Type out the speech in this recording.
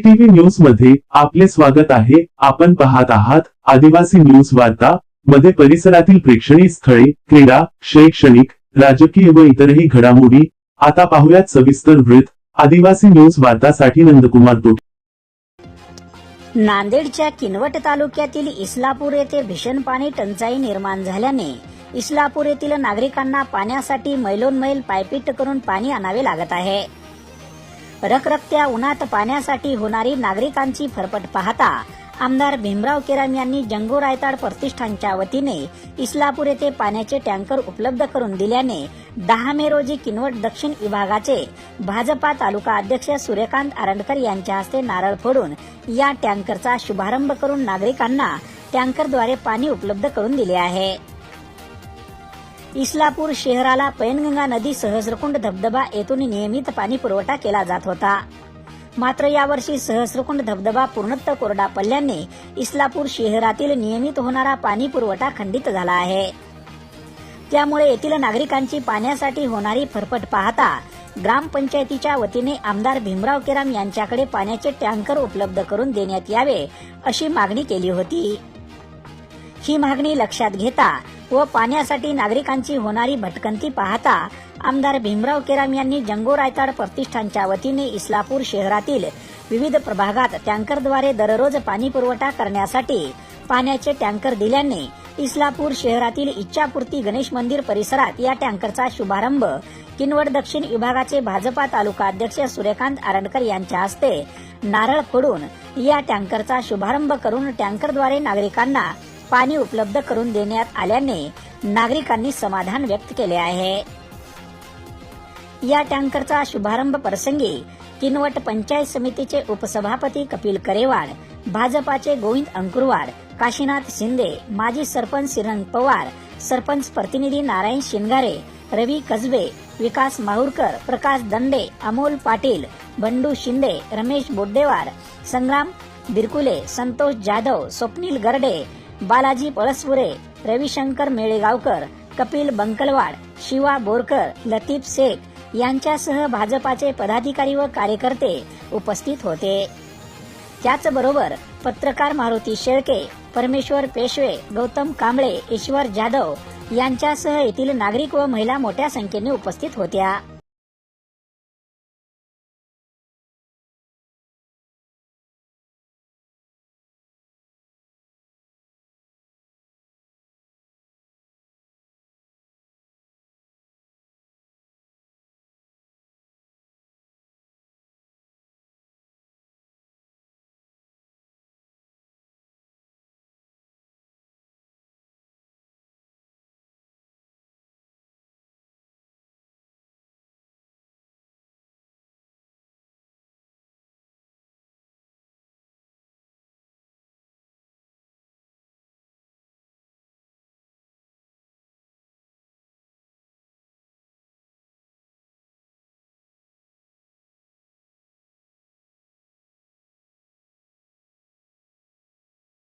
केटीव्ही न्यूजमध्ये आपले स्वागत आहे. आपण पाहत आहात आदिवासी न्यूज वार्ता मध्ये परिसरातील प्रेक्षणीय स्थळे क्रीडा शैक्षणिक राजकीय व इतरही घडामोडी. आता पाहुयात सविस्तर वृत्त. आदिवासी न्यूज वार्तासाठी नंदकुमार तोटे. नांदेडच्या किनवट तालुक्यातील इस्लापूर येथे भीषण पाणी टंचाई निर्माण झाल्याने इस्लापूर येथील नागरिकांना पाण्यासाठी मैलोनमैल पायपीट करून पाणी आणावे लागत आहे. रखरखत्या उन्हात पाण्यासाठी होणारी नागरिकांची फरफट पाहता आमदार भीमराव केराम यांनी जंगो रायताड प्रतिष्ठानच्या वतीने इस्लापूर येथे पाण्याचे टँकर उपलब्ध करून दिल्याने दहा मे रोजी किनवट दक्षिण विभागाचे भाजपा तालुका अध्यक्ष सूर्यकांत आरंडकर यांच्या हस्ते नारळ फोडून या टँकरचा शुभारंभ करून नागरिकांना टँकरद्वारे पाणी उपलब्ध करून दिले आहे. इस्लापूर शहराला पैनगंगा नदी सहस्रकुंड धबधबा येथून नियमित पाणी पुरवठा केला जात होता. मात्र यावर्षी सहस्रकुंड धबधबा पूर्णत्व कोरडा पडल्याने इस्लापूर शहरातील नियमित होणारा पाणी पुरवठा खंडित झाला आहे. त्यामुळे येथील नागरिकांची पाण्यासाठी होणारी फरफट पाहता ग्रामपंचायतीच्या वतीने आमदार भीमराव केराम यांच्याकडे पाण्याचे टँकर उपलब्ध करून देण्यात यावे अशी मागणी केली होती. ही मागणी लक्षात घेता व पाण्यासाठी नागरिकांची होणारी भटकंती पाहता आमदार भीमराव केराम यांनी जंगो रायताड प्रतिष्ठानच्या वतीने इस्लापूर शहरातील विविध प्रभागात टँकरद्वारे दररोज पाणी पुरवठा करण्यासाठी पाण्याचे टँकर दिल्याने इस्लापूर शहरातील इच्छापूर्ती गणेश मंदिर परिसरात या टँकरचा शुभारंभ किनवट दक्षिण विभागाचे भाजपा तालुका अध्यक्ष सूर्यकांत आरंडकर यांच्या हस्ते नारळ फोडून या टँकरचा शुभारंभ करून टँकरद्वारे नागरिकांना पाणी उपलब्ध करून देण्यात आल्याने नागरिकांनी समाधान व्यक्त केले आहे. या टँकरचा शुभारंभ प्रसंगी किनवट पंचायत समितीचे उपसभापती कपिल करेवाड भाजपाचे गोविंद अंकुरवाड काशीनाथ शिंदे माजी सरपंच श्रीरंग पवार सरपंच प्रतिनिधी नारायण शिंगारे रवी कसबे विकास माहूरकर प्रकाश दंडे अमोल पाटील बंडू शिंदे रमेश बोड्डेवार संग्राम बिरकुले संतोष जाधव स्वप्नील गरडे बालाजी पळसपुरे रविशंकर मेळेगावकर कपिल बंकलवाड शिवा बोरकर लतीफ शेख यांच्यासह भाजपाचे पदाधिकारी व कार्यकर्ते उपस्थित होते. त्याचबरोबर पत्रकार मारुती शेळके परमेश्वर पेशवे गौतम कांबळे ईश्वर जाधव यांच्यासह येथील नागरिक व महिला मोठ्या संख्येने उपस्थित होत्या.